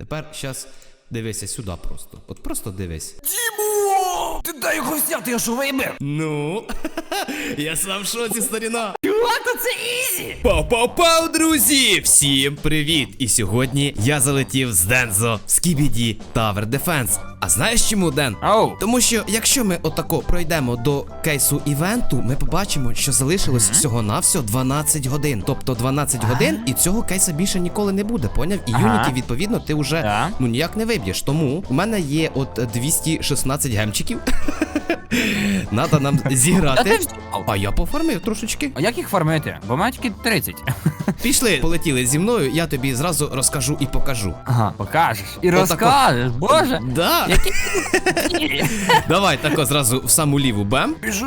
Тепер щас дивися сюди просто. От просто дивись. Дімо! Ти дай його взяти, я що вибив? Ну, я сам в шоці, старіна. Чувак, то це ізі! Пау-пау-пау, друзі! Всім привіт! І сьогодні я залетів з Дензо в Скібіді Tower Defense. А знаєш чому, Ден? Оу. Тому що якщо ми отако пройдемо до кейсу івенту, ми побачимо, що залишилось всього-навсього 12 годин. Тобто 12 годин, і цього кейса більше ніколи не буде, поняв? І Ага. юніті, відповідно, ти вже Так. ну ніяк не виб'єш. Тому у мене є от 216 гемчиків. Надо нам ти зіграти. А я пофармив трошечки. А як їх фармити? Бо мене тільки 30. Пішли, полетіли зі мною, я тобі зразу розкажу і покажу. Ага, покажеш. І Отако. розкажеш, боже. Да. Які Давай тако зразу в саму ліву бем. Біжу.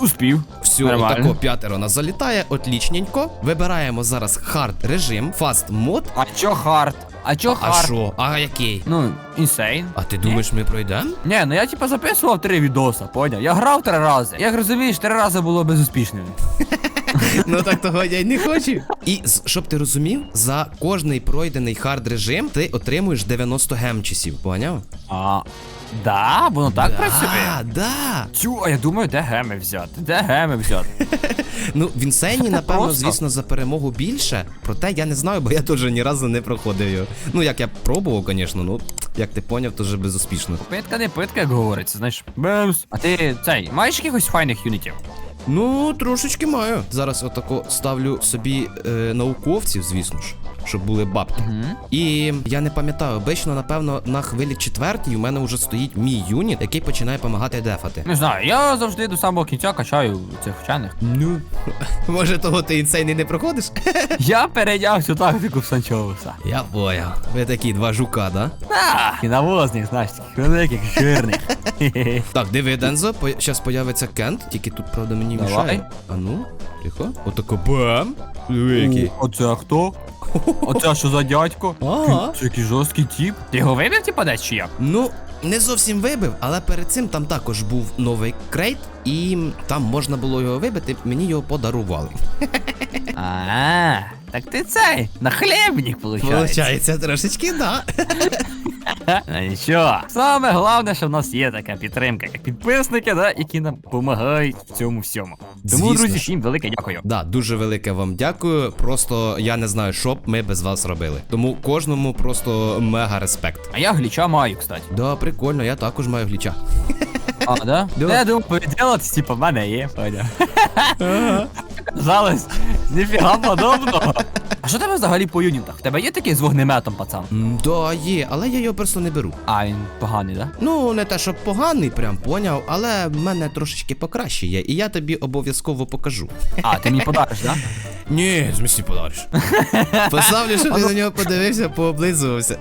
Успів. Все, Нормально. отако п'ятеро нас залітає, отлічненько. Вибираємо зараз хард режим, фаст мод. А чо хард? А чо А хард? що? А який? Ну, інсейн. А ти думаєш, ми пройдемо? Ні, ну я типа записував три відоса, поняв? Я грав три рази. Як розумієш, три рази було безуспішним. Ну так того я й не хочу. І щоб ти розумів, за кожний пройдений хард режим ти отримуєш 90 гемчасів, поняв? А, да, воно так да, працює. Да. Тю, а я думаю, де геми взяти? Де геми взяти? Ну, в інсейні, напевно, Просто. звісно, за перемогу більше. Проте я не знаю, бо я теж ні разу не проходив його. Ну, як я пробував, звісно, ну, як ти поняв, то вже безуспішно. Питка не питка, як говориться, знаєш. Бемс. А ти цей, маєш якихось файних юнітів? Ну, трошечки маю. Зараз отако ставлю собі е, науковців, звісно ж, щоб були бабки. І я не пам'ятаю, обично, напевно, на хвилі четвертій у мене вже стоїть мій юніт, який починає допомагати дефати. Не знаю, я завжди до самого кінця качаю цих вчених. Ну, може, того ти інсейний не проходиш? Я перейняв цю тактику в Санчоуса. Я поняв. Ви такі два жука, да? І навозних, знаєш, таких великих, жирних. Так, диви, Дензо, зараз появиться Кент, тільки тут, правда, мені мішає. А ну, тихо. Отако бам. Диви, який. Оце хто? Оце що за дядько? Ага. Це який жорсткий тіп. Ти його вибив, типа, десь чи як? Ну, не зовсім вибив, але перед цим там також був новий крейт, і там можна було його вибити, мені його подарували. А, так ти цей, нахлебник, виходить. Получається, трошечки, да. Ну нічого. Саме головне, що в нас є така підтримка, як підписники, да, які нам допомагають в цьому всьому. Тому, Звісно друзі, всім велике дякую. Да, дуже велике вам дякую. Просто я не знаю, що б ми без вас робили. Тому кожному просто мега респект. А я гліча маю, кстати. Да, прикольно, я також маю гліча. А, да? Да. Я думав, повіділитись, типа, в мене є, поняв. Казалось, ніфіга подобного. А що тебе взагалі по юнітах? В тебе є такий з вогнеметом, пацан? М, Да, є, але я його просто не беру. А, він поганий, да? Ну, не те, щоб поганий, прям поняв, але в мене трошечки покраще є, і я тобі обов'язково покажу. А, ти мені подариш, да? Ні, в смысле подариш. Поставлю, що ти на нього подивився, пооблизувався.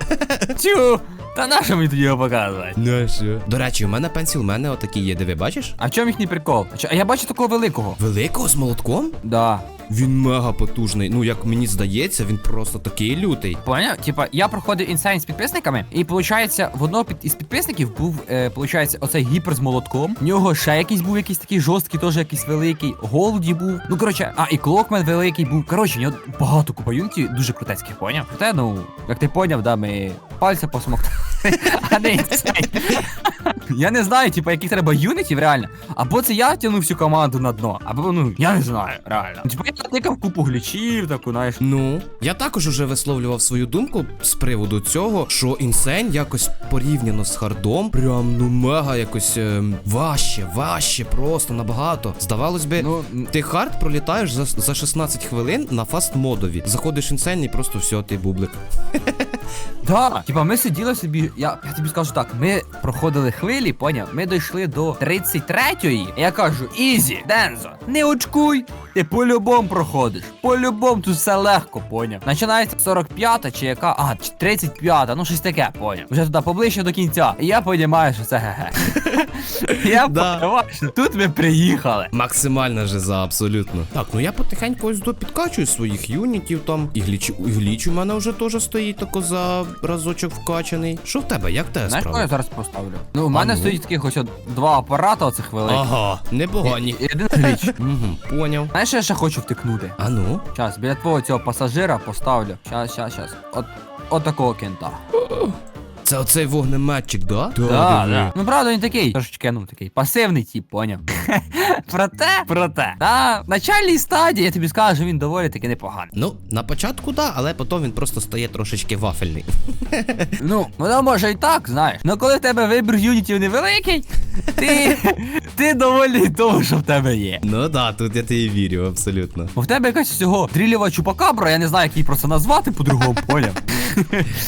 Чу! Та на що мені тоді його показувати? Ну що? До речі, у мене пенсіл, у мене отакі є, диви, бачиш? А в чому їхній прикол? А чо- А я бачу такого великого. Великого з молотком? Да. Він мега потужний. Ну, як мені здається, він просто такий лютий. Поняв? Типа, я проходив інсайн з підписниками, і виходить, в одного під із підписників був, е, получається, оцей гіпер з молотком. В нього ще якийсь був якийсь такий жорсткий, теж якийсь великий. Голді був. Ну коротше, а і клокмен великий був. Коротше, в нього багато купа юнітів, дуже крутецьких, поняв? Проте, ну, як ти поняв, да, ми пальця посмоктали. А не інсайн. Я не знаю, типа, яких треба юнітів реально. Або це я тягну всю команду на дно, або ну я не знаю, реально. Типа я натикав купу глючів, таку, знаєш. Ну, я також уже висловлював свою думку з приводу цього, що інсейн якось порівняно з хардом, прям ну мега якось ем, важче, важче, просто набагато. Здавалось би, Ну, ти хард пролітаєш за, за 16 хвилин на фаст модові. Заходиш інсейн і просто все, ти бублик. Да, типа ми сиділи собі, я, я тобі скажу так, ми проходили хвилі, поняв? Ми дійшли до 33-ї. Я кажу, Ізі, Дензо, не очкуй, ти по-любому проходиш. По-любому тут все легко, поняв. Починається 45-та чи яка, а, чи 35-та, ну щось таке, поняв. Вже туди поближче до кінця. І я розумію, що це ге-ге. Я Да. тут ми приїхали. Максимальна жиза, абсолютно. Так, ну я потихеньку ось до підкачую своїх юнітів там. І гліч, і гліч у мене вже теж стоїть тако за разочок вкачаний. Що в тебе? Як те Знаєш, кого я зараз поставлю? Ну, у мене ну. стоїть таких ось от два апарата оцих великих. Ага, непогані. І, і один гліч. Угу, поняв. Знаєш, що я ще хочу втикнути? А ну? Щас, біля твого цього пасажира поставлю. Щас, щас, щас. От отакого кента. Це оцей вогнеметчик, да? Да, диви. да. Ну правда, він такий, трошечки, ну такий пасивний тип, поняв. проте, проте. На начальній стадії я тобі скажу, він доволі таки непоганий. Ну, на початку да, але потім він просто стає трошечки вафельний. Ну, воно може і так, знаєш. Ну коли в тебе вибір юнітів невеликий, ти, ти доволі того, що в тебе є. Ну да, тут я тобі вірю, абсолютно. Бо в тебе якась всього дрілєва чупакабра, я не знаю, як її просто назвати по-другому, поняв?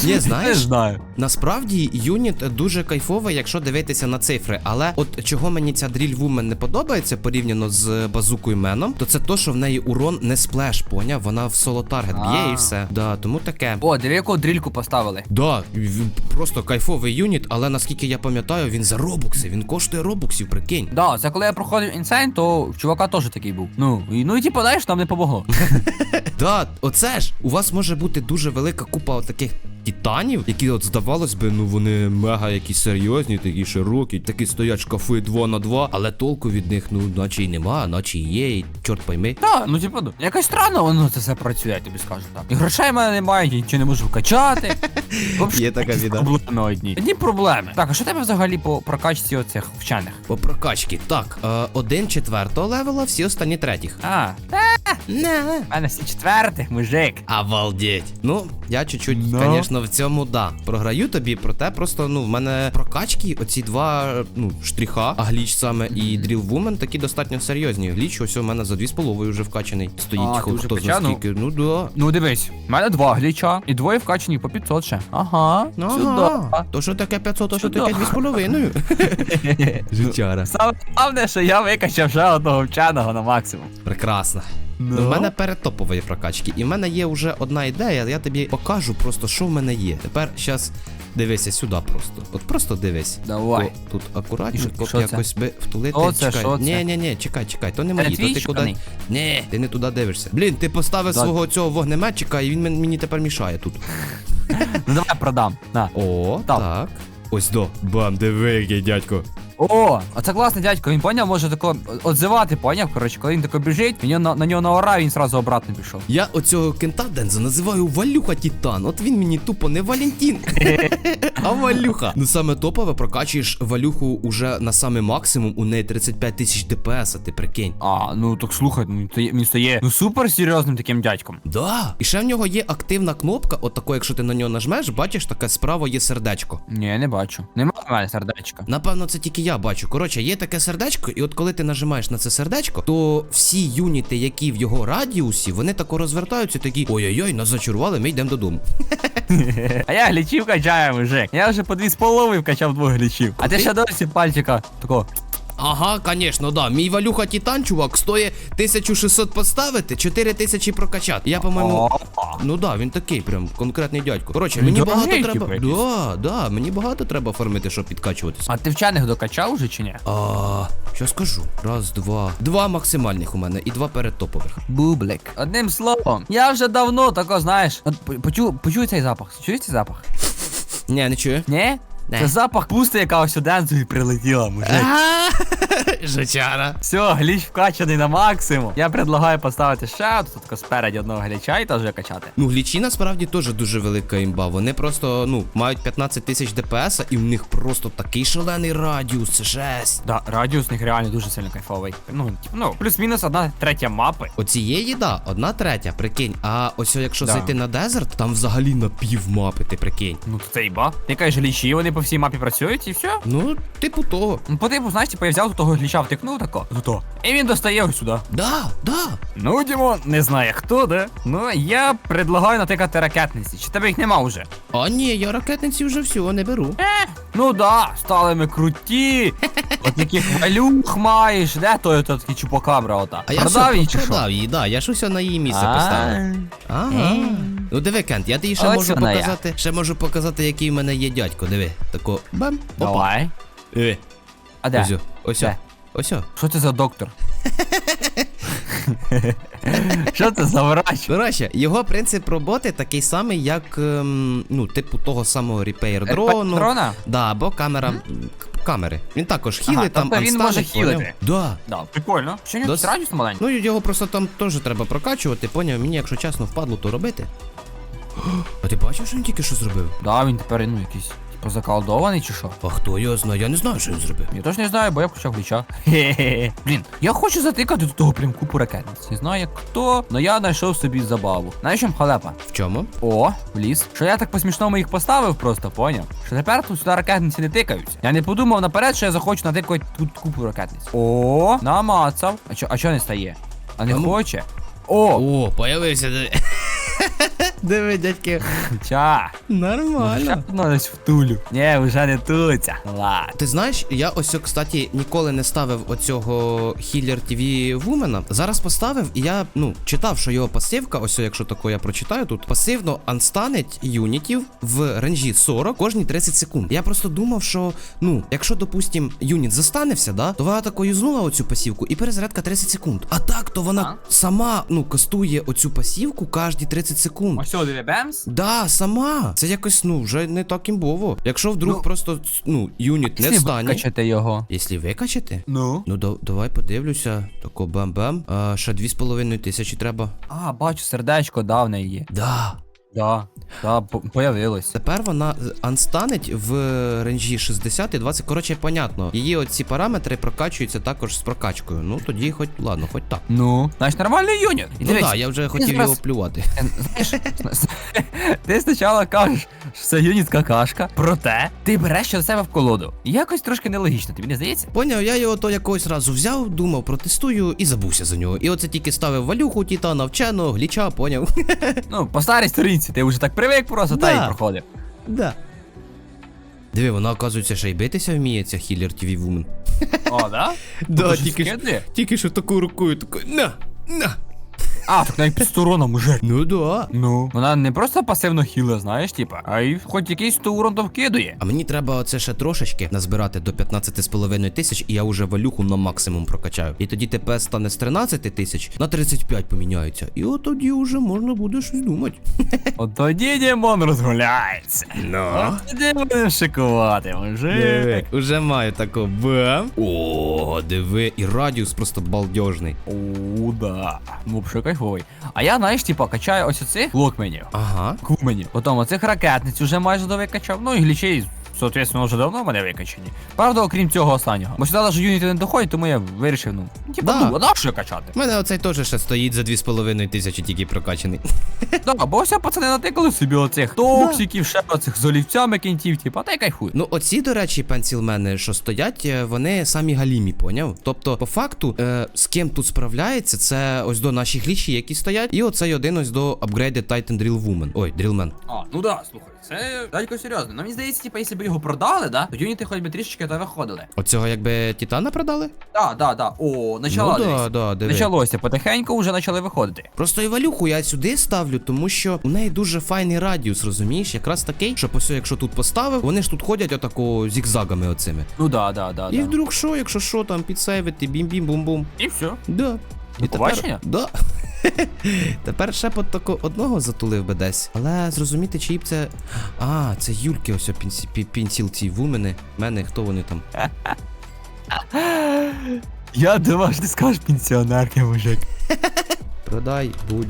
Ні, Не знаєш, знаю. насправді юніт дуже кайфовий, якщо дивитися на цифри. Але от чого мені ця дріль вумен не подобається порівняно з базукою меном, то це то, що в неї урон не сплеш, поняв? Вона в соло таргет б'є і все. Да, тому таке. О, диви, яку дрільку поставили. Да, просто кайфовий юніт, але наскільки я пам'ятаю, він за робукси, він коштує робуксів, прикинь. Да, це коли я проходив інсейн, то в чувака теж такий був. Ну, і ну і типу, знаєш, нам не помогло. Да, оце ж у вас може бути дуже велика купа таких титанів, які от здавалось би, ну вони мега якісь серйозні, такі широкі, такі стоять шкафи 2 на 2, але толку від них, ну, наче й нема, наче й є, і чорт пойми. Так, ну типу, ну, якось странно воно це все працює, я тобі скажу так. І грошей в мене немає, я нічого не можу вкачати. Є така біда. Одні. Одні проблеми. Так, а що тебе взагалі по прокачці оцих вчених? По прокачці. Так, е, один четвертого левела, всі останні третіх. А, та, Не. в мене всі четвертих, мужик. Обалдеть. Ну, я чуть-чуть, Ну. звісно, в цьому да. Програю тобі, проте просто, ну, в мене прокачки, оці два ну, штріха, а гліч саме і Drill Woman такі достатньо серйозні. Гліч ось у мене за 2,5 вже вкачаний. Стоїть А, ти хто вже хто качав? зна Ну. скільки. Ну да. Ну дивись, в мене два гліча і двоє вкачані по 500 ще. Ага, Ну, Ага. То що таке 500, то що таке 2,5. Життяра. Саме головне, що я викачав ще одного вченого на максимум. Прекрасно. Ну, в мене передтопові прокачки, і в мене є вже одна ідея, я тобі покажу просто, що в мене є. Тепер щас дивися сюди просто. От просто дивись. Давай. О, тут акуратненько якось би втулити. Що це, чекай. це? Ні, ні, ні, чекай, чекай, то не мої, то ти куди. Ні, ти не туди дивишся. Блін, ти поставив Да. свого цього вогнеметчика, і він мені тепер мішає тут. Ну давай продам. На. О, Так. так. Ось до. Бам, диви, який дядько. О, а це класний дядько, він поняв, може тако отзивати, поняв. Коротше, коли він тако біжить, він на, на нього наорав, він зразу обратно пішов. Я оцього кента Денза називаю Валюха Титан. От він мені тупо не Валентін, а Валюха. Ну саме топове прокачуєш Валюху уже на саме максимум, у неї 35 тисяч ДПС, а ти прикинь. А, ну так слухай, ну, він стає- ну супер серйозним таким дядьком. Да. І ще в нього є активна кнопка, от тако, якщо ти на нього нажмеш, бачиш, таке справа є сердечко. Ні, не бачу. Нема в мене сердечка. Напевно, це тільки я бачу. Коротше, є таке сердечко, і от коли ти нажимаєш на це сердечко, то всі юніти, які в його радіусі, вони тако розвертаються, такі ой-ой-ой, нас зачарували, ми йдемо додому. А я глічів качаю, мужик. Я вже по дві з половиною вкачав двох глічів. А ти ще досі пальчика такого. Ага, конечно, да. Мій Валюха Титан, чувак, стоїть 1600 поставити, 4000 прокачати. Я, по-моєму. Ну да, він такий прям конкретний дядько. Коротше, мені багато треба. Да, да, мені багато треба оформити, щоб підкачуватися. А ти вчених докачав уже чи ні? А, що скажу? Раз, два. Два максимальних у мене і два передтопових. Бублик. Одним словом, я вже давно тако, знаєш. Почув, почув цей запах. Чуєш цей запах? Ні, не чую. Ні? Не. Це запах пусти, яка ось сюди прилетіла, мужик. Ага, Жичара. Все, гліч вкачаний на максимум. Я предлагаю поставити ще тут тако спереді одного гліча і теж качати. Ну, глічі насправді теж дуже велика імба. Вони просто, ну, мають 15 тисяч ДПС, і в них просто такий шалений радіус, це жесть. Да, радіус у них реально дуже сильно кайфовий. Ну, ну, плюс-мінус одна третя мапи. Оцієї, да, одна третя, прикинь. А ось якщо Да. зайти на дезерт, там взагалі на пів мапи, ти прикинь. Ну, то це іба. Ти кажеш, глічі, вони по всій мапі працюють і все. Ну, типу того. Ну, по типу, знаєш, типу, я взяв того гліча, втикнув тако. Зато. І він достає ось сюди. Да, да. Ну, Дімон, не знаю хто, да? Ну, я предлагаю натикати ракетниці. Чи тебе їх нема вже? А ні, я ракетниці вже всього не беру. Ну да, стали ми круті. От таких валюх маєш, де той то такий чупакабра ота? А я Продав її чи що? продав її, да, я ж усе на її місце поставив. Ага. Ну диви, Кент, я тобі ще Ось можу вона я. показати. Ще можу показати, який в мене є дядько. Диви. Тако. Бам. Опа. Давай. Диви. А де? Ось. Ось. Де? Ось. о. Що це за доктор? Що це за врач? До його принцип роботи такий самий, як ем, ну, типу того самого репейр дрону. Дрона? Да, або камера. к- Камери. Він також хілить Ага, там. тобто він анстани, може хілити. поняв? Да. Да, прикольно. Що у нього Дос- якийсь радіус маленький? Ну його просто там теж треба прокачувати, поняв? Мені, якщо чесно, впадло то робити. А ти бачив, що він тільки що зробив? Да, він тепер, ну, якийсь, заколдований чи що? А хто його знає? Я не знаю, що він зробив. Я теж не знаю, бо я включав гліча. Хе-хе-хе. Блін, я хочу затикати до того прям купу ракетниць. Не знаю як хто, але я знайшов собі забаву. Знаєш, чим халепа? В чому? О, вліз. Що я так по-смішному їх поставив просто, поняв? Що тепер тут сюди ракетниці не тикаються. Я не подумав наперед, що я захочу натикати тут купу ракетниць. О, намацав. А чо, а чо не стає? А не ну. хоче? О, О, появився. диви. Дядьки. ча. Нормально. Ще одно десь втулю. Ні, вже не туться. Ладно. Ти знаєш, я ось, кстати, ніколи не ставив оцього Healer TV Вумена. Зараз поставив, і я ну читав, що його пасивка, ось якщо тако я прочитаю тут, пасивно анстанеть юнітів в ренжі 40 кожні 30 секунд. Я просто думав, що ну, якщо, допустим, юніт застаневся, да, то вона тако юзнула оцю пасівку і перезарядка 30 секунд. А так, то вона сама ну кастує оцю пасівку кожні 30 секунд. Ось сюди бемс. Да, сама. Це якось, ну, вже не так імбово. Якщо вдруг Ну, просто, ну, юніт не стане. Викачати його. Якщо викачати? Ну. Ну, да, давай подивлюся. Тако бам-бам. А, ще дві з половиною тисячі треба. А, бачу, сердечко, давне є. Да. Да, да, по- появилось. Тепер вона е, анстанеть в ренжі 60 і 20. Коротше, понятно. Її оці параметри прокачуються також з прокачкою. Ну, тоді хоч, ладно, хоч так. Ну, значить нормальний юніт. І Ну дивись, так, да, я вже хотів зараз- його плювати. Е, ти спочатку кажеш, що це юніт какашка, проте ти береш до себе в колоду. Якось трошки нелогічно, тобі не здається? Поняв, я його то якогось разу взяв, думав, протестую і забувся за нього. І оце тільки ставив валюху, тітана, вченого, гліча, поняв. Ну, по старій сторінці, ти вже так привик просто, та Да. й проходив. Да. Диви, вона, оказується, ще й битися вміє, ця Healer TV Woman. О, да? Да, тільки ж- скиди. Тільки що таку рукою, такою, на, на. А, так навіть під стороном уже. Ну да. Ну, вона не просто пасивно хіла, знаєш, типа, а й хоч якийсь то урон то вкидує. А мені треба оце ще трошечки назбирати до 15,5 тисяч, і я вже валюху на максимум прокачаю. І тоді ТП стане з 13 тисяч на 35 поміняється. І от тоді вже можна буде щось думати. От тоді Дімон розгуляється. Ну. Тоді будемо шикувати, мужик. уже маю таку бам. О, диви, і радіус просто балдежний. О, да. Вообще кайфовий. А я, знаєш, типа, качаю ось оцих локменів. Ага. Куменів. Потім оцих ракетниць уже майже довикачав. Ну і глічей, соответственно, вже давно в мене викачані. Правда, окрім цього останнього. Бо сюди навіть юніти не доходять, тому я вирішив, ну, типа, Да. ну, а на що качати? У мене оцей теж ще стоїть за 2,5 тисячі тільки прокачаний. Да, бо все пацани натикали собі оцих токсиків, ще оцих з олівцями кінтів, типа, та й кайфуй. Ну, оці, до речі, пенсілмени, що стоять, е, вони самі галімі, поняв? Тобто, по факту, е, з ким тут справляється, це ось до наші глічі, які стоять, і оцей один ось до Upgraded Titan Drill Woman. Ой, Drillman. А, ну да, слухай, це дядько серйозно. Ну мені здається, типа, якщо б його продали, да, то юніти хоч би трішечки то виходили. Оцього якби Титана продали? Да, да, да. О, начало. ну, да, дивись. да, диви. Началося потихеньку, вже почали виходити. Просто і валюху я сюди ставлю, тому що у неї дуже файний радіус, розумієш? Якраз такий, що ось якщо тут поставив, вони ж тут ходять отако зігзагами оцими. Ну да, да, да. І да. вдруг що, якщо що, там підсейвити, бім-бім-бум-бум. І все. Да. До побачення? Да. тепер ще по тако одного затулив би десь. Але зрозуміти, чиї б це. А, це Юльки, ось пінсі, пі- пінсіл ці вумени. Мене хто вони там? Я думав, що ти скажеш пенсіонерки, мужик. Продай, будь.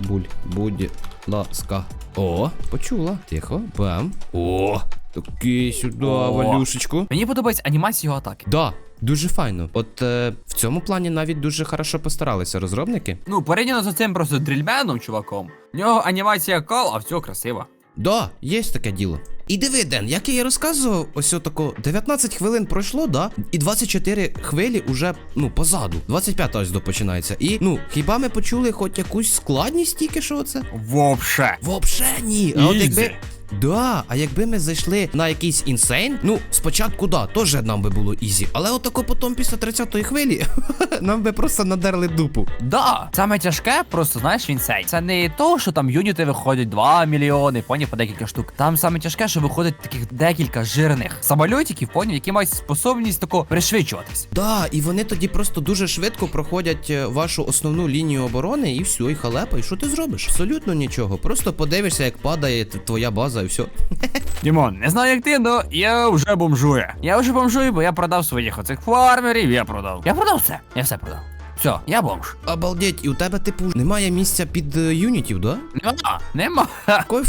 Буль, будь ласка. О, почула. Тихо. Бам. О, такий сюди, валюшечку. Мені подобається анімація його атаки. Да, дуже файно. От е, в цьому плані навіть дуже хорошо постаралися розробники. Ну, порівняно з цим просто дрільменом, чуваком. В нього анімація кол, а всього красиво. Да, є таке діло. І диви, Ден, як я і розказував, ось отако 19 хвилин пройшло, да? І 24 хвилі уже, ну, позаду. 25 ось до починається. І ну, хіба ми почули хоч якусь складність тільки що це? Вообще. Вообще ні. А от Ізі. якби. Да, а якби ми зайшли на якийсь інсейн, ну спочатку да, теж нам би було ізі, але отако потім після 30-ї хвилі нам би просто надерли дупу. Да, саме тяжке, просто знаєш, він сей. Це не то, що там юніти виходять 2 мільйони, поняв, по декілька штук. Там саме тяжке, що виходить таких декілька жирних самольотиків, поняв, які мають способність тако пришвидшуватись. Да, і вони тоді просто дуже швидко проходять е, вашу основну лінію оборони, і все, і халепа. І що ти зробиш? Абсолютно нічого. Просто подивишся, як падає твоя база, і все. Дімон, не знаю як ти, но я вже бомжую. Я вже бомжую, бо я продав своїх оцих фармерів, я продав. Я продав все. Я все продав. Все, я бомж. Обалдеть, і у тебе, типу, немає місця під е, юнітів, да? Нема, нема.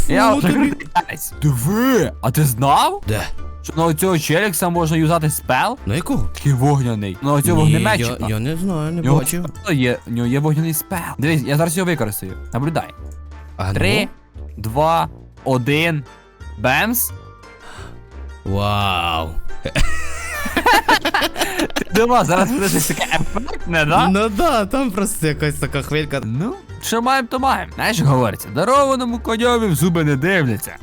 Я вже тобі. Диви, а ти знав? Де? Що на цього челікса можна юзати спел? На якого? Такий вогняний. На цього Ні, вогнеметчика. я, я не знаю, не У нього бачив. є, у нього є вогняний спел. Дивись, я зараз його використаю. Наблюдай. А Три, два, один. Бемс. Вау. Дима, зараз буде щось таке ефектне, да? Ну да, там просто якась така хвилька. Ну, що маємо, то маємо. Знаєш, говориться, дарованому коньові в зуби не дивляться.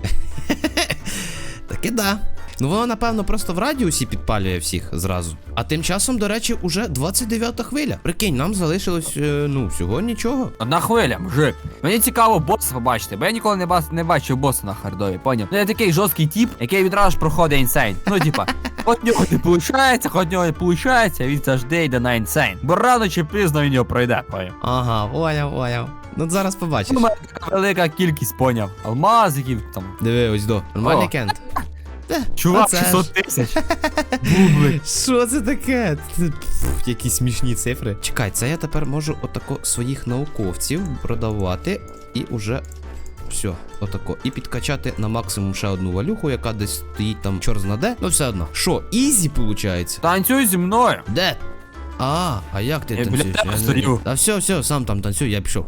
Таки да. Ну воно, напевно, просто в радіусі підпалює всіх зразу. А тим часом, до речі, уже 29-та хвиля. Прикинь, нам залишилось, е, ну, всього нічого. Одна хвиля, мужик. Мені цікаво боса побачити, бо я ніколи не, бас, не бачив боса на хардові, поняв? Ну я такий жорсткий тип, який відразу ж проходить інсейн. Ну, типа, от нього не виходить, от нього не виходить, він завжди йде на інсейн. Бо рано чи пізно він його пройде, поняв? Ага, поняв, поняв. Ну зараз побачиш. У мене така велика кількість, поняв. Алмазиків там. Диви, ось до. Нормальний кент. Чувак, Оце ж. 600 тисяч. Бублик. Що це таке? Це, пф, Які смішні цифри. Чекай, це я тепер можу отако своїх науковців продавати і уже. Все, отако. І підкачати на максимум ще одну валюху, яка десь стоїть там чорзна де. Ну все одно. Що, ізі виходить? Танцюй зі мною. Де? А, а як ти Я біля танцюєш? тебе не стою. Та все, все, сам там танцюй, я пішов.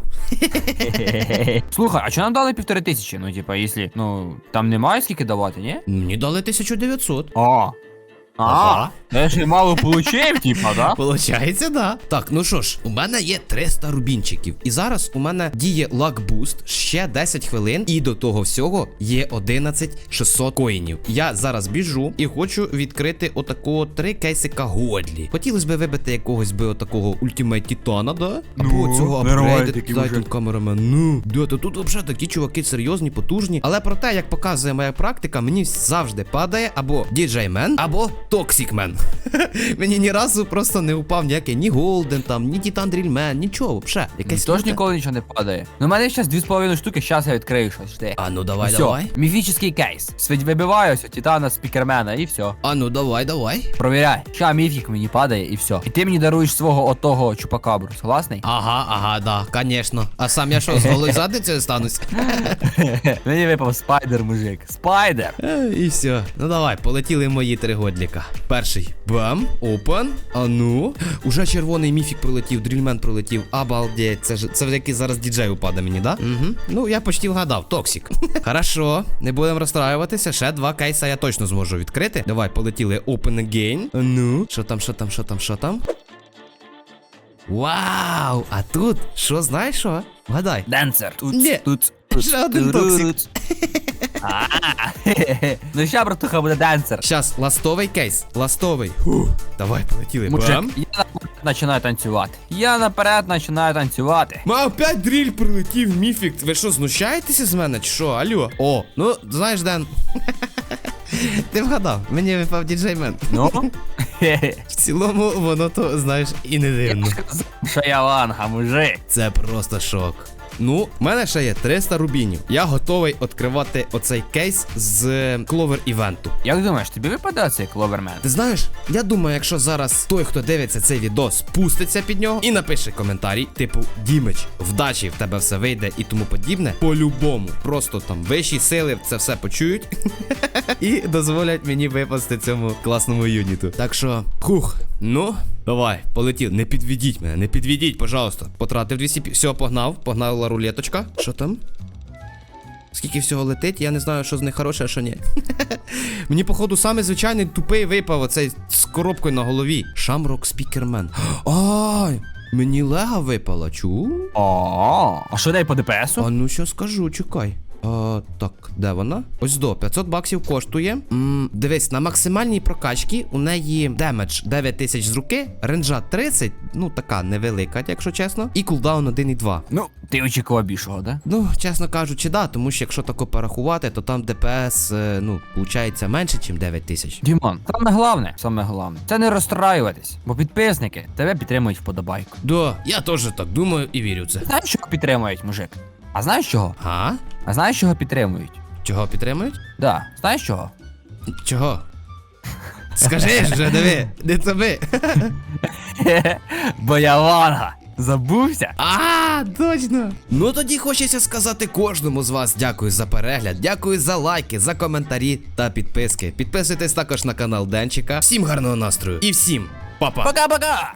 Слухай, а чого нам дали півтори тисячі? Ну, типа, якщо, ну, там немає скільки давати, ні? Мені дали 1900. А. А, Ага. я і мало получив, типа, да? Получається, да. Так, ну що ж, у мене є 300 рубінчиків. І зараз у мене діє лак буст ще 10 хвилин, і до того всього є 11 600 коїнів. Я зараз біжу і хочу відкрити отакого три кейсика Годлі. Хотілося б вибити якогось би отакого ультимейт Титана, да? Або Ну, цього апгрейдити такий камерамен. Ну, да, то тут взагалі такі чуваки серйозні, потужні. Але про те, як показує моя практика, мені завжди падає або діджеймен, або токсікмен. Мені ні разу просто не упав ніякий ні Голден, там, ні Титан Дрільмен, нічого, вже. Якесь круте. ніколи нічого не падає. Ну, у мене зараз 2,5 штуки, зараз я відкрию щось. Жди. А ну давай, Всьо, давай. Міфічний кейс. Свідь вибиваю ось титана спікермена і все. А ну давай, давай. Провіряй. Ща міфік мені падає і все. І ти мені даруєш свого отого чупакабру, согласний? Ага, ага, да, конечно. А сам я що, з голою задницею станусь? Мені випав спайдер, мужик. Спайдер. Е, І все. Ну давай, полетіли мої три годліка. Перший. Бам, опен. А ну. Уже червоний міфік пролетів, дрільмен пролетів. Обалдеть. Це ж це який зараз діджей упаде мені, да? Угу. Ну, я почти вгадав. Токсік. Хорошо, не будемо розстраюватися. Ще два кейса я точно зможу відкрити. Давай, полетіли open again. А ну. Що там, що там, що там, що там? Вау! А тут, що знаєш що? Вгадай. Денсер. Тут, Ні. тут. Ще один токсик. Ну ща, братуха, буде денсер. Щас, ластовий кейс. Ластовий. Фу. Давай, полетіли. Мужик, Бам. я наперед починаю танцювати. Я наперед починаю танцювати. Ма опять дріль прилетів, міфік. Ви що, знущаєтеся з мене? Чи що? Алло? О, ну, знаєш, Ден. Ти вгадав, мені випав діджеймен. Ну? В цілому, воно то, знаєш, і не дивно. Що я ванга, мужик. Це просто шок. Ну, в мене ще є 300 рубінів. Я готовий відкривати оцей кейс з кловер івенту. Як думаєш, тобі випаде цей кловермен? Ти знаєш, я думаю, якщо зараз той, хто дивиться цей відос, спуститься під нього і напише коментарій, типу Дімич, вдачі в тебе все вийде і тому подібне. По-любому, просто там вищі сили це все почують і дозволять мені випасти цьому класному юніту. Так що, хух, ну. Давай, полетів. Не підведіть мене, не підведіть, пожалуйста. Потратив 200 пі- Все, погнав, погнала рулеточка. Що там? Скільки всього летить, я не знаю, що з них хороше, а що ні. Мені, походу, саме звичайний тупий випав оцей з коробкою на голові. Шамрок Спікермен. Ай! Мені лега випала, чу? А що дай по ДПСу? А ну що скажу, чекай. А, так, де вона? Ось до 500 баксів коштує. М, дивись, на максимальній прокачці у неї демедж 9000 з руки, ренджа 30, ну така невелика, якщо чесно, і кулдаун 1,2. Ну, ти очікував більшого, да? Ну, чесно кажучи, да, тому що якщо тако порахувати, то там ДПС, е, ну, виходить менше, ніж 9 тисяч. Дімон, саме головне, саме головне, це не розстраюватись, бо підписники тебе підтримують вподобайку. Да, я теж так думаю і вірю в це. Знаєш, чого підтримують, мужик? А знаєш чого? А? А знаєш, чого підтримують? Чого підтримують? Да, знаєш чого? Чого? Скажи ж вже, диви, не тобі. Бо я Ванга. Забувся? А, точно. Ну тоді хочеться сказати кожному з вас дякую за перегляд, дякую за лайки, за коментарі та підписки. Підписуйтесь також на канал Денчика. Всім гарного настрою і всім па-па. Пока-пока!